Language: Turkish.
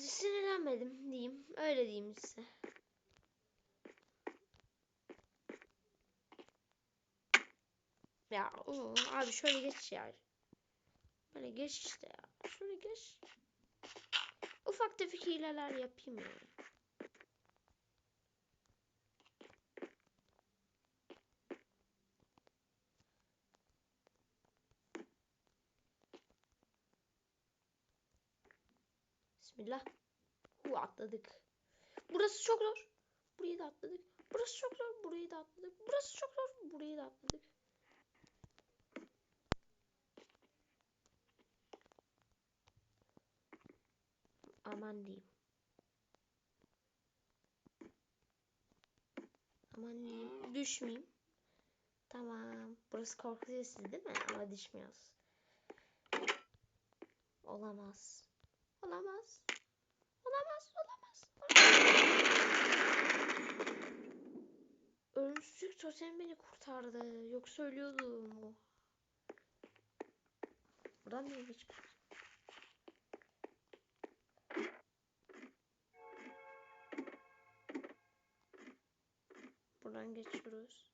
sinirlenmedim diyeyim. Öyle diyeyim size. Ya oo, abi şöyle geç ya. Böyle geç işte ya. Şöyle geç. Ufak tefek hileler yapayım ya. Bismillah. Hu atladık. Burası çok zor. Burayı da atladık. Burası çok zor. Burayı da atladık. Burası çok zor. Burayı da atladık. Aman diyeyim. Aman diyeyim. Düşmeyeyim. Tamam. Burası korkutuyorsunuz değil mi? Ama düşmüyoruz. Olamaz. Olamaz. Olamaz. Ölümsüzlük totem beni kurtardı. Yoksa ölüyordum. o. Buradan niye geçmiyoruz? Buradan geçiyoruz.